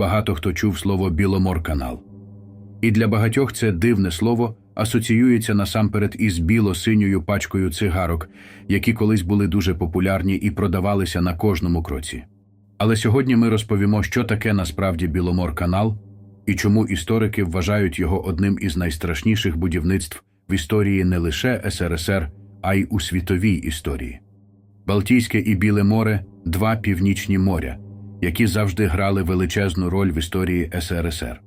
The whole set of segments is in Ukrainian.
багато хто чув слово Біломорканал. І для багатьох це дивне слово асоціюється насамперед із біло-синьою пачкою цигарок, які колись були дуже популярні і продавалися на кожному кроці. Але сьогодні ми розповімо, що таке насправді Біломорканал і чому історики вважають його одним із найстрашніших будівництв в історії не лише СРСР, а й у світовій історії. Балтійське і Біле море два північні моря, які завжди грали величезну роль в історії СРСР.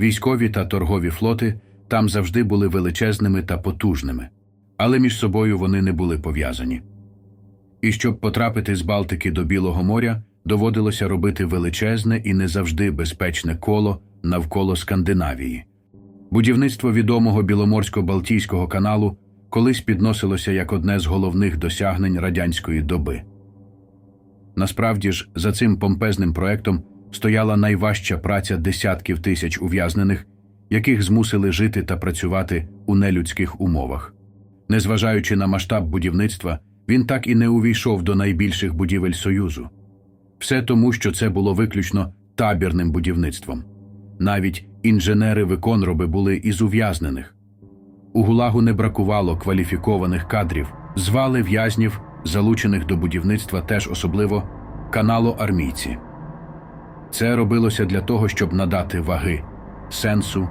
Військові та торгові флоти там завжди були величезними та потужними, але між собою вони не були пов'язані. І щоб потрапити з Балтики до Білого моря, доводилося робити величезне і не завжди безпечне коло навколо Скандинавії. Будівництво відомого Біломорсько-Балтійського каналу колись підносилося як одне з головних досягнень радянської доби. Насправді ж, за цим помпезним проектом стояла найважча праця десятків тисяч ув'язнених, яких змусили жити та працювати у нелюдських умовах. Незважаючи на масштаб будівництва, він так і не увійшов до найбільших будівель Союзу. Все тому, що це було виключно табірним будівництвом. Навіть інженери-виконроби були із ув'язнених. У ГУЛАГу не бракувало кваліфікованих кадрів, звали в'язнів, залучених до будівництва теж особливо каналоармійці. Це робилося для того, щоб надати ваги, сенсу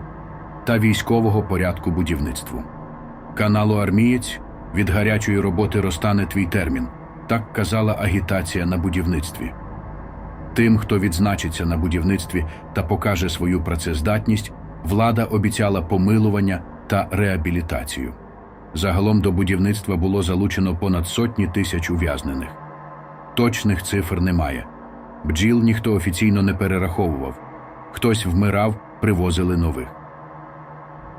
та військового порядку будівництву. Каналоармієць від гарячої роботи розтане твій термін, так казала агітація на будівництві. Тим, хто відзначиться на будівництві та покаже свою працездатність, влада обіцяла помилування та реабілітацію. Загалом до будівництва було залучено понад сотні тисяч ув'язнених. Точних цифр немає. Бджіл ніхто офіційно не перераховував. Хтось вмирав, привозили нових.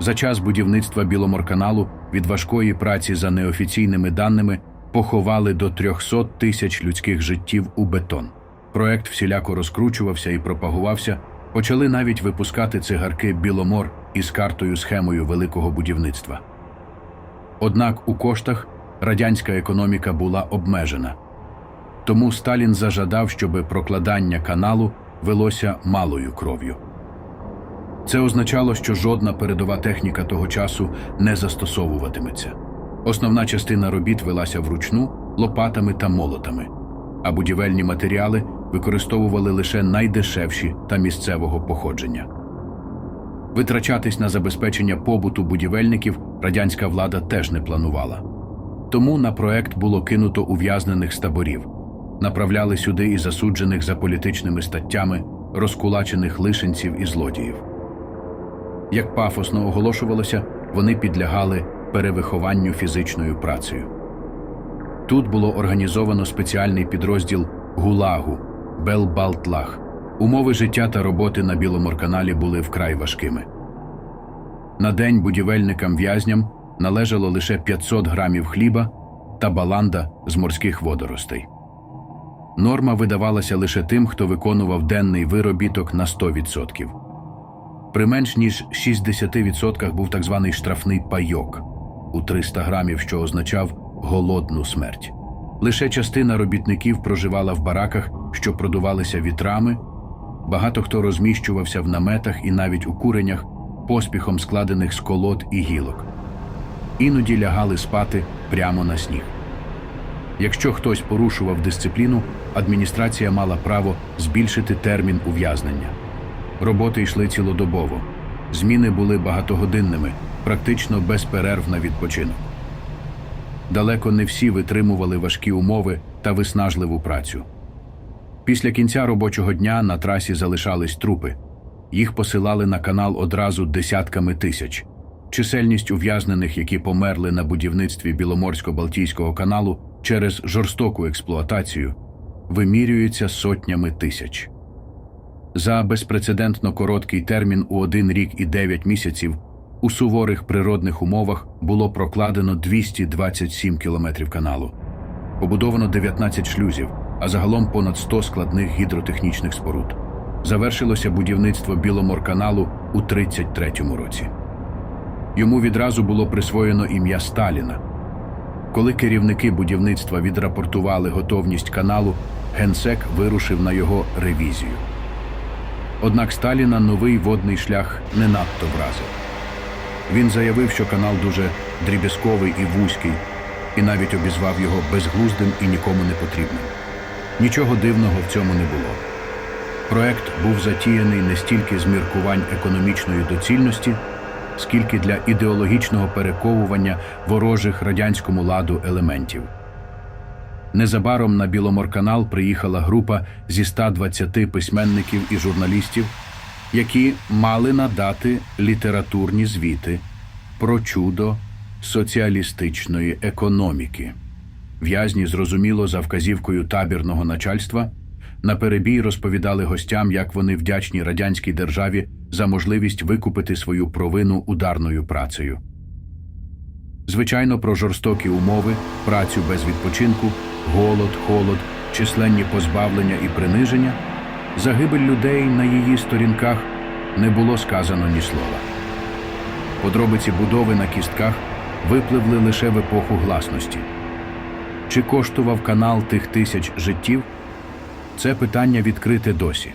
За час будівництва Біломорканалу від важкої праці за неофіційними даними поховали до 300 тисяч людських життів у бетон. Проект всіляко розкручувався і пропагувався, почали навіть випускати цигарки Біломор із картою схемою великого будівництва. Однак у коштах радянська економіка була обмежена. Тому Сталін зажадав, щоб прокладання каналу велося малою кров'ю. Це означало, що жодна передова техніка того часу не застосовуватиметься. Основна частина робіт велася вручну лопатами та молотами, а будівельні матеріали використовували лише найдешевші та місцевого походження. Витрачатись на забезпечення побуту будівельників радянська влада теж не планувала. Тому на проект було кинуто ув'язнених з таборів, направляли сюди і засуджених за політичними статтями, розкулачених лишенців і злодіїв. Як пафосно оголошувалося, вони підлягали перевихованню фізичною працею. Тут було організовано спеціальний підрозділ ГУЛАГу Белбалтлах. Умови життя та роботи на Біломорканалі були вкрай важкими. На день будівельникам-в'язням належало лише 500 грамів хліба та баланда з морських водоростей. Норма видавалася лише тим, хто виконував денний виробіток на 100%. При менш ніж 60% був так званий штрафний пайок у 300 грамів, що означав голодну смерть. Лише частина робітників проживала в бараках, що продувалися вітрами. Багато хто розміщувався в наметах і навіть у куренях, поспіхом складених з колод і гілок. Іноді лягали спати прямо на сніг. Якщо хтось порушував дисципліну, адміністрація мала право збільшити термін ув'язнення. Роботи йшли цілодобово. Зміни були багатогодинними, практично без перерв на відпочинок. Далеко не всі витримували важкі умови та виснажливу працю. Після кінця робочого дня на трасі залишались трупи. Їх посилали на канал одразу десятками тисяч. Чисельність ув'язнених, які померли на будівництві Біломорсько-Балтійського каналу через жорстоку експлуатацію, вимірюється сотнями тисяч. За безпрецедентно короткий термін у один рік і 9 місяців у суворих природних умовах було прокладено 227 кілометрів каналу, побудовано 19 шлюзів, а загалом понад 100 складних гідротехнічних споруд. Завершилося будівництво Біломорканалу у 33-му році. Йому відразу було присвоєно ім'я Сталіна. Коли керівники будівництва відрапортували готовність каналу, генсек вирушив на його ревізію. Однак Сталіна новий водний шлях не надто вразив. Він заявив, що канал дуже дріб'язковий і вузький, і навіть обізвав його безглуздим і нікому не потрібним. Нічого дивного в цьому не було. Проект був затіяний не стільки з міркувань економічної доцільності, скільки для ідеологічного перековування ворожих радянському ладу елементів. Незабаром на Біломорканал приїхала група зі 120 письменників і журналістів, які мали надати літературні звіти про чудо соціалістичної економіки. В'язні, зрозуміло, за вказівкою табірного начальства, наперебій розповідали гостям, як вони вдячні радянській державі за можливість викупити свою провину ударною працею. Звичайно, про жорстокі умови, працю без відпочинку, голод, холод, численні позбавлення і приниження, загибель людей на її сторінках не було сказано ні слова. Подробиці будови на кістках випливли лише в епоху гласності. Чи коштував канал тих тисяч життів? Це питання відкрите досі.